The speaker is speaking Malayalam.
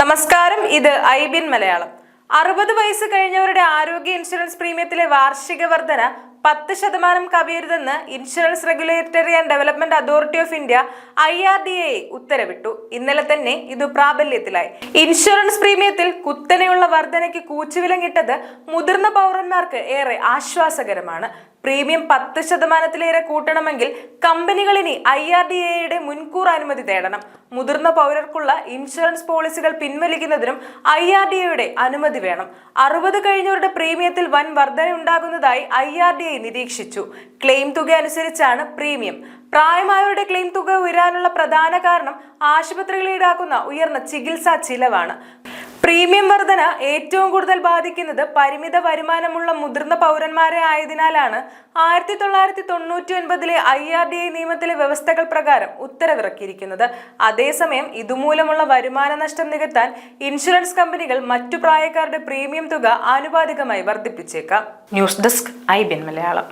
നമസ്കാരം ഇത് ഐ ബിൻ മലയാളം. അറുപത് വയസ്സ് കഴിഞ്ഞവരുടെ ആരോഗ്യ ഇൻഷുറൻസ് പ്രീമിയത്തിലെ വാർഷിക വർധന പത്ത് ശതമാനം കവിയരുതെന്ന് insurance regulatory and development authority of India I R D A ഉത്തരവിട്ടു. ഇന്നലെ തന്നെ ഇത് പ്രാബല്യത്തിലായി. ഇൻഷുറൻസ് പ്രീമിയത്തിൽ കുത്തനെയുള്ള വർധനയ്ക്ക് കൂച്ചുവിലങ്ങിട്ടത് മുതിർന്ന പൗരന്മാർക്ക് ഏറെ ആശ്വാസകരമാണ്. പ്രീമിയം പത്ത് ശതമാനത്തിലേറെ കൂട്ടണമെങ്കിൽ കമ്പനികൾ ഇനി ഐ ആർ ഡി എയുടെ മുൻകൂർ അനുമതി തേടണം. മുതിർന്ന പൗരർക്കുള്ള ഇൻഷുറൻസ് പോളിസികൾ പിൻവലിക്കുന്നതിനും ഐ ആർ ഡി എയുടെ അനുമതി വേണം. അറുപത് കഴിഞ്ഞവരുടെ പ്രീമിയത്തിൽ വൻ വർധന ഉണ്ടാകുന്നതായി ഐ ആർ ഡി ഐ നിരീക്ഷിച്ചു. ക്ലെയിം തുക അനുസരിച്ചാണ് പ്രീമിയം. പ്രായമായവരുടെ ക്ലെയിം തുക ഉയരാനുള്ള പ്രധാന കാരണം ആശുപത്രികളിൽ ഈടാക്കുന്ന ഉയർന്ന ചികിത്സാ ചിലവാണ്. പ്രീമിയം വർധന ഏറ്റവും കൂടുതൽ ബാധിക്കുന്നത് പരിമിത വരുമാനമുള്ള മുതിർന്ന പൗരന്മാരെ ആയതിനാലാണ്. ആയിരത്തി തൊള്ളായിരത്തി തൊണ്ണൂറ്റി ഒൻപതിലെ ഐ ആർ ഡി ഐ നിയമത്തിലെ വ്യവസ്ഥകൾ പ്രകാരം ഉത്തരവിറക്കിയിരിക്കുന്നത്. അതേസമയം ഇതുമൂലമുള്ള വരുമാന നഷ്ടം നികത്താൻ ഇൻഷുറൻസ് കമ്പനികൾ മറ്റു പ്രായക്കാരുടെ പ്രീമിയം തുക ആനുപാതികമായി വർദ്ധിപ്പിച്ചേക്കാം. ന്യൂസ് ഡെസ്ക് ഐ ബിൻ മലയാളം.